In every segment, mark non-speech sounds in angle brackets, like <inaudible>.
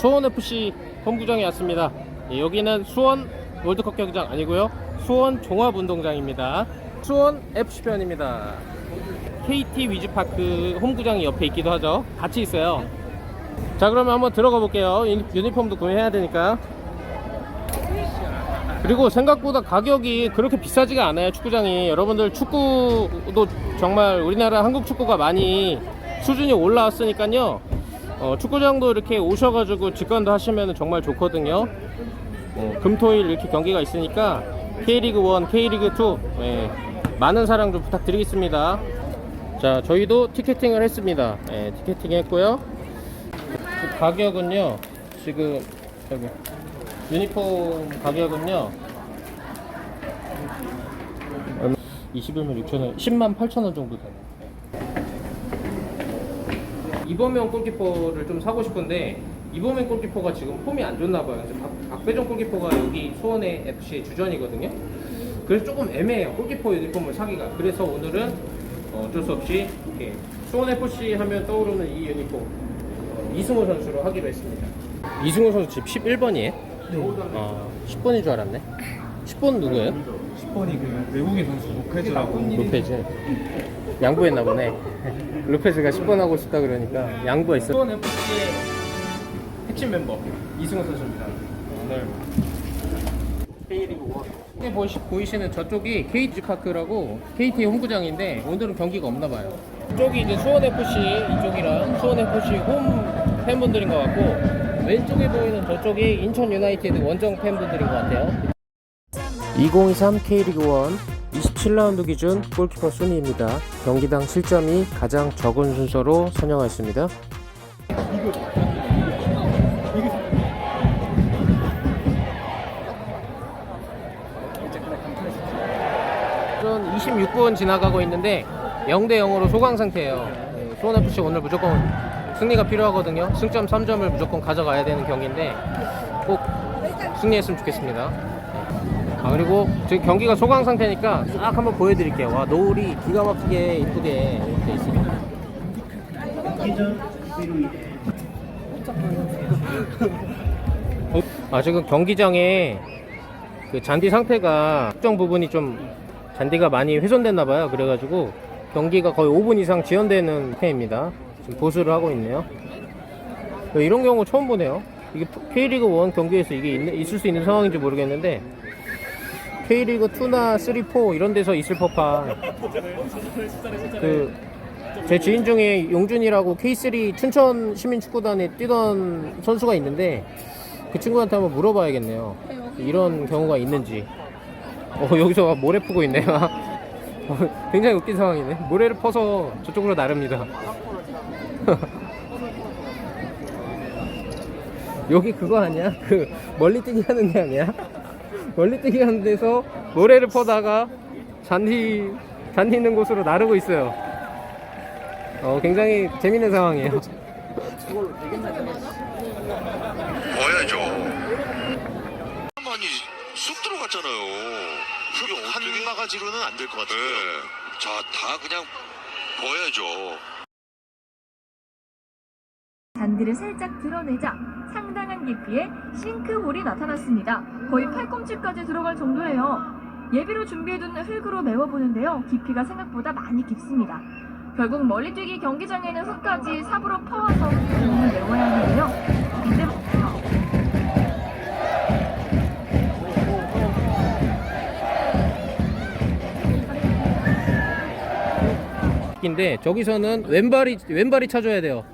수원FC 홈구장에 왔습니다. 예, 여기는 수원 월드컵 경기장 아니고요. 수원 종합운동장입니다. 수원 FC편입니다. KT 위즈파크 홈구장이 옆에 있기도 하죠. 같이 있어요. 자 그러면 한번 들어가 볼게요. 유니- 유니폼도 구매해야 되니까. 그리고 생각보다 가격이 그렇게 비싸지가 않아요 축구장이 여러분들 축구도 정말 우리나라 한국 축구가 많이 수준이 올라왔으니까요 어, 축구장도 이렇게 오셔가지고 직관도 하시면 정말 좋거든요. 어, 금토일 이렇게 경기가 있으니까 K리그 1, K리그 2 예, 많은 사랑 좀 부탁드리겠습니다. 자 저희도 티켓팅을 했습니다. 예, 티켓팅 했고요. 그 가격은요 지금 여기 유니폼 가격은요 21만 6천 원 10만 8천 원 정도 되네요 이범용 골키퍼를 좀 사고 싶은데 이범용 골키퍼가 지금 폼이 안 좋나 봐요. 그래서 박, 박배정 골키퍼가 여기 수원의 FC의 주전이거든요. 그래서 조금 애매해요 골키퍼 유니폼을 사기가. 그래서 오늘은 어, 어쩔 수 없이 이렇게 수원 FC 하면 떠오르는 이 유니폼 어, 이승호 선수로 하기로 했습니다. 이승호 선수 지금 11번이에요? 네. 아 10번인 줄 알았네. 10번 누구예요? 10번이 그 외국인 선수 로페즈라고. 루페즈 양보했나 보네. 루페즈가 10번 하고 싶다 그러니까 양보했어. 수원 FC의 핵심 멤버 이승호 선수입니다. 오늘 K리그 1 네, 보시, 보이시는 저쪽이 KT 파크라고 KT 홈구장인데 오늘은 경기가 없나 봐요. 이쪽이 이제 수원 FC 이쪽이랑 수원 FC 홈 팬분들인 것 같고 왼쪽에 보이는 저쪽이 인천 유나이티드 원정 팬분들인 것 같아요. 2023 K리그 1 27라운드 기준 골키퍼 순위입니다. 경기당 실점이 가장 적은 순서로 선정하였습니다. 전 26분 지나가고 있는데 0대 0으로 소강 상태예요. 네, 수원FC 오늘 무조건 승리가 필요하거든요. 승점 3점을 무조건 가져가야 되는 경기인데 꼭 승리했으면 좋겠습니다. 아 그리고 저기 경기가 소강 상태니까 싹 한번 보여드릴게요. 와 노을이 기가 막히게 이쁘게 돼 있습니다. 어, 아 지금 경기장에 그 잔디 상태가 특정 부분이 좀 잔디가 많이 훼손됐나 봐요. 그래가지고 경기가 거의 5분 이상 지연되는 상태입니다. 지금 보수를 하고 있네요. 이런 경우 처음 보네요. 이게 K리그 1 경기에서 이게 있, 있을 수 있는 상황인지 모르겠는데 K리그 2나 3, 4 이런 데서 있을 법한 그 제 지인 중에 용준이라고 K3 춘천 시민축구단에 뛰던 선수가 있는데 그 친구한테 한번 물어봐야겠네요. 이런 경우가 있는지. 어, 여기서 모래 푸고 있네요. 어, <laughs> 굉장히 웃긴 상황이네. 모래를 퍼서 저쪽으로 나릅니다. <laughs> 여기 그거 아니야? 그 멀리 뛰기 하는 데 아니야? 멀리뛰기 하는 데서 모래를 퍼다가 잔디 잔디 있는 곳으로 나르고 있어요. 어 굉장히 재밌는 상황이에요. 뭐야죠? 많이 쑥 들어갔잖아요. 그게 한 바가지로는 안 될 것 같은데요. 자, 다 그냥 버야죠. 잔디를 살짝 드러내자 상당한 깊이의 싱크홀이 나타났습니다. 거의 팔꿈치까지 들어갈 정도예요. 예비로 준비해둔 흙으로 메워보는데요. 깊이가 생각보다 많이 깊습니다. 결국 멀리 뛰기 경기장에는 흙까지 삽으로 퍼와서 공을 메워야 하는데요. 인데 저기서는 왼발이 왼발이 차줘야 돼요.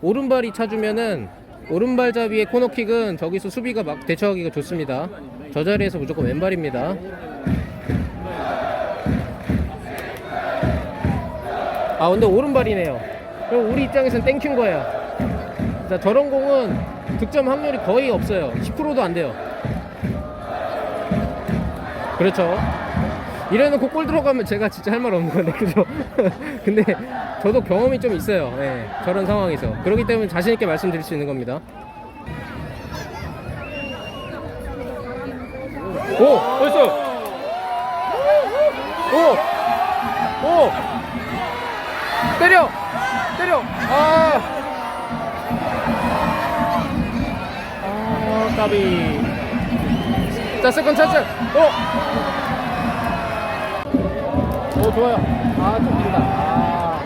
오른발이 차주면은 오른발잡이의 코너킥은 저기서 수비가 막 대처하기가 좋습니다. 저 자리에서 무조건 왼발입니다. 아 근데 오른발이네요. 그럼 우리 입장에서는 땡큐인 거예요. 자 저런 공은 득점 확률이 거의 없어요. 10%도 안 돼요. 그렇죠. 이래놓고 골 들어가면 제가 진짜 할 말 없는 건데 그죠? <laughs> 근데 저도 경험이 좀 있어요. 예, 저런 상황에서 그렇기 때문에 자신 있게 말씀드릴 수 있는 겁니다. 오, 벌써. 오, 오, 때려, 때려. 아, 까비. 자, 세컨. 어! 오, 좋아요. 아, 좀 길다. 아.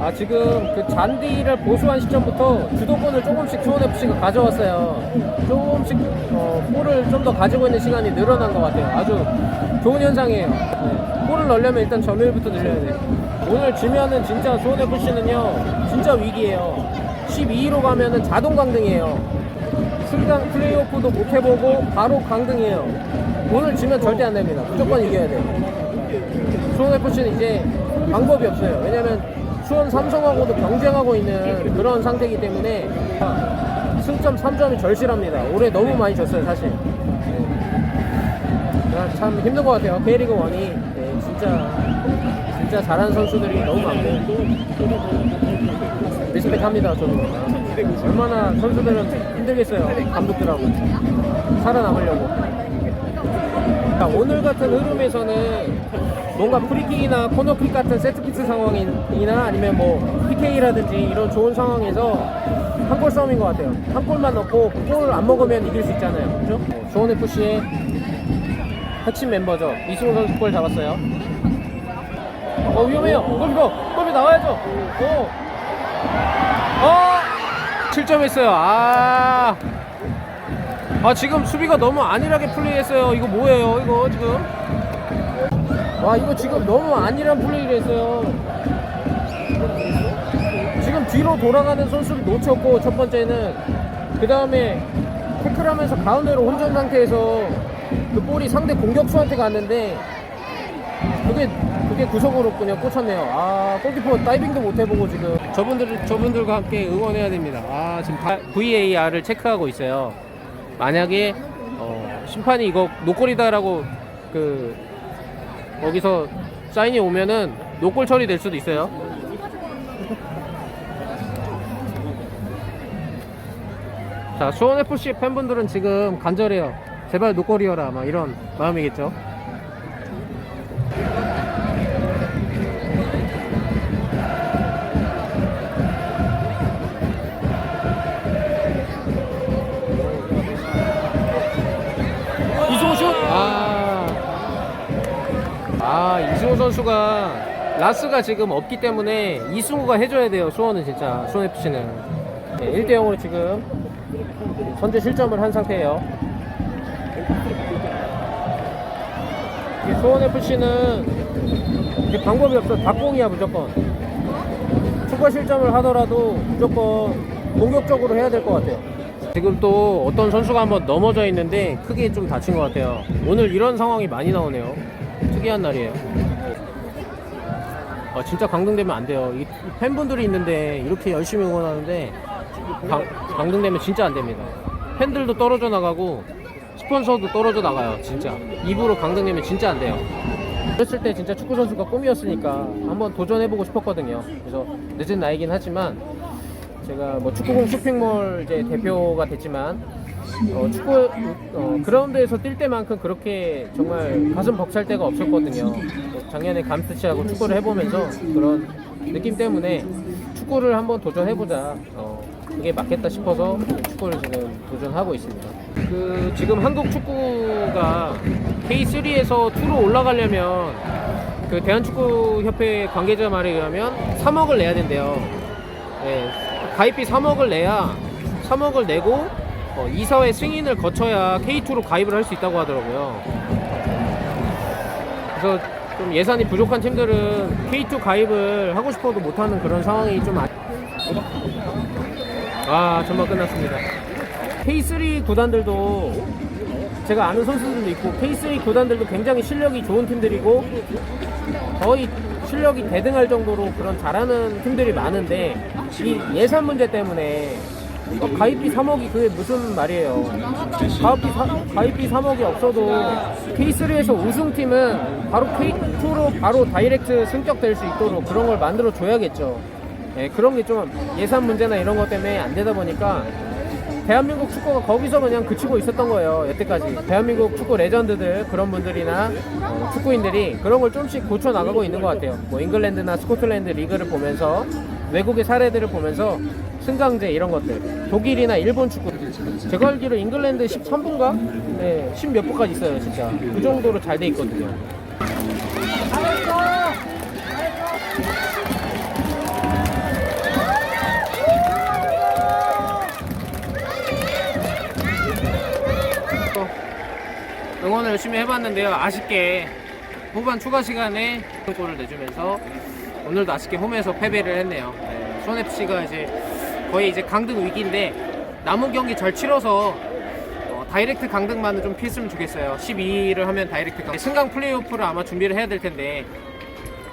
아, 지금 그 잔디를 보수한 시점부터 주도권을 조금씩 수원FC가 가져왔어요. 조금씩, 어, 볼을 좀 더 가지고 있는 시간이 늘어난 것 같아요. 아주 좋은 현상이에요. 네. 골을 넣으려면 일단 점유율부터 늘려야 돼요. 오늘 지면은 진짜 수원FC는요, 진짜 위기예요. 12위로 가면은 자동 강등이에요. 승강 플레이오프도 못 해보고 바로 강등이에요. 오늘 지면 절대 안 됩니다. 무조건 이겨야 돼요. 수원 FC는 이제 방법이 없어요. 왜냐면 수원 삼성하고도 경쟁하고 있는 그런 상태이기 때문에 승점 3점이 절실합니다. 올해 너무 많이 졌어요, 사실. 네. 아, 참 힘든 것 같아요. K리그 1이 네, 진짜 진짜 잘하는 선수들이 너무 많고 리스펙합니다, 저는. 얼마나 선수들은 힘들겠어요, 감독들하고 살아남으려고. 자, 오늘 같은 흐름에서는 뭔가 프리킥이나 코너킥 같은 세트피스 상황이나 아니면 뭐 PK라든지 이런 좋은 상황에서 한 골 싸움인 것 같아요. 한 골만 넣고 골을 안 먹으면 이길 수 있잖아요. 그죠? 수원 FC의 핵심 멤버죠. 이승우 선수 골 잡았어요. 어 위험해요. 골키퍼 골이 나와야죠. 오. 어. 7점 했어요. 아. 아 지금 수비가 너무 안일하게 플레이했어요. 이거 뭐예요? 이거 지금. 와 이거 지금 너무 안일한 플레이를 했어요. 지금 뒤로 돌아가는 선수를 놓쳤고 첫 번째는 그 다음에 태클하면서 가운데로 혼전 상태에서 그 볼이 상대 공격수한테 갔는데 그게 그게 구석으로 그냥 꽂혔네요. 아 골키퍼 다이빙도 못 해보고 지금 저분들 저분들과 함께 응원해야 됩니다. 아 지금 다 VAR을 체크하고 있어요. 만약에 어, 심판이 이거 노골이다라고 그 거기서 사인이 오면은 노골 처리될 수도 있어요. 자 수원 FC 팬분들은 지금 간절해요. 제발 노골이어라 막 이런 마음이겠죠. 선수가 라스가 지금 없기 때문에 이승우가 해줘야 돼요. 수원은 진짜. 수원 FC는. 네, 1대 0으로 지금 선제 실점을 한 상태예요. 수원 FC는 방법이 없어. 닭공이야 무조건. 추가 실점을 하더라도 무조건 공격적으로 해야 될 것 같아요. 지금 또 어떤 선수가 한번 넘어져 있는데 크게 좀 다친 것 같아요. 오늘 이런 상황이 많이 나오네요. 특이한 날이에요. 아, 진짜 강등되면 안 돼요. 이, 이 팬분들이 있는데 이렇게 열심히 응원하는데 강, 강등되면 진짜 안 됩니다. 팬들도 떨어져 나가고 스폰서도 떨어져 나가요. 진짜 입으로 강등되면 진짜 안 돼요. 그랬을 때 진짜 축구 선수가 꿈이었으니까 한번 도전해보고 싶었거든요. 그래서 늦은 나이긴 하지만 제가 뭐 축구공 쇼핑몰 이제 대표가 됐지만 어, 축구 어, 그라운드에서 뛸 때만큼 그렇게 정말 가슴 벅찰 때가 없었거든요. 뭐 작년에 감스치하고 축구를 해보면서 그런 느낌 때문에 축구를 한번 도전해보자. 어, 그게 맞겠다 싶어서 축구를 지금 도전하고 있습니다. 그 지금 한국 축구가 K3에서 2로 올라가려면 그 대한축구협회 관계자 말에 의하면 3억을 내야 된대요. 네, 가입비 3억을 내야 3억을 내고 어, 이사회 승인을 거쳐야 K2로 가입을 할 수 있다고 하더라고요. 그래서 좀 예산이 부족한 팀들은 K2 가입을 하고 싶어도 못하는 그런 상황이 좀 아... 아 전반 끝났습니다. K3 구단들도 제가 아는 선수들도 있고 K3 구단들도 굉장히 실력이 좋은 팀들이고 거의 실력이 대등할 정도로 그런 잘하는 팀들이 많은데 이 예산 문제 때문에 어, 가입비 3억이 그게 무슨 말이에요? 가입비, 사, 가입비 3억이 없어도 K3에서 우승팀은 바로 K2로 바로 다이렉트 승격될 수 있도록 그런 걸 만들어 줘야겠죠. 예, 그런 게 좀 예산 문제나 이런 것 때문에 안 되다 보니까 대한민국 축구가 거기서 그냥 그치고 있었던 거예요. 여태까지. 대한민국 축구 레전드들, 그런 분들이나 어, 축구인들이 그런 걸 좀씩 고쳐 나가고 있는 것 같아요. 뭐 잉글랜드나 스코틀랜드 리그를 보면서 외국의 사례들을 보면서 승강제 이런 것들 독일이나 일본 축구 제가 알기로 잉글랜드 13분가? 네, 10몇 분까지 있어요 진짜 그 정도로 잘 돼 있거든요 응원을 열심히 해봤는데요. 아쉽게 후반 추가 시간에 골을 내주면서 오늘도 아쉽게 홈에서 패배를 했네요. 네, 수원FC가 이제 거의 이제 강등 위기인데 남은 경기 잘 치러서 어, 다이렉트 강등만은 좀 피했으면 좋겠어요. 12위를 하면 다이렉트 강등. 승강 플레이오프를 아마 준비를 해야 될 텐데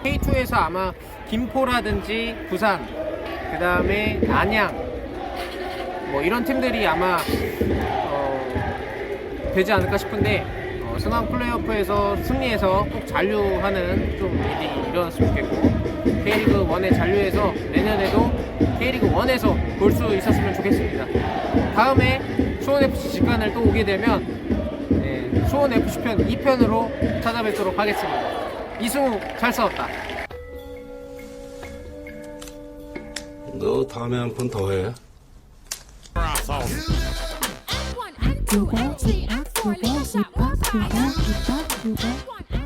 K2에서 아마 김포라든지 부산, 그 다음에 안양 뭐 이런 팀들이 아마 어, 되지 않을까 싶은데 어, 승강 플레이오프에서 승리해서 꼭 잔류하는 좀 일이 일어났으면 좋겠고 K리그 1에 잔류해서 내년에도 K리그 1에서 볼 수 있었으면 좋겠습니다. 다음에 수원 FC 직관을 또 오게 되면 네, 수원 FC 편 2편으로 찾아뵙도록 하겠습니다. 이승우 잘 싸웠다. 너 다음에 한 번 더 해. Two, and three and four, leave Şurada, burada, burada.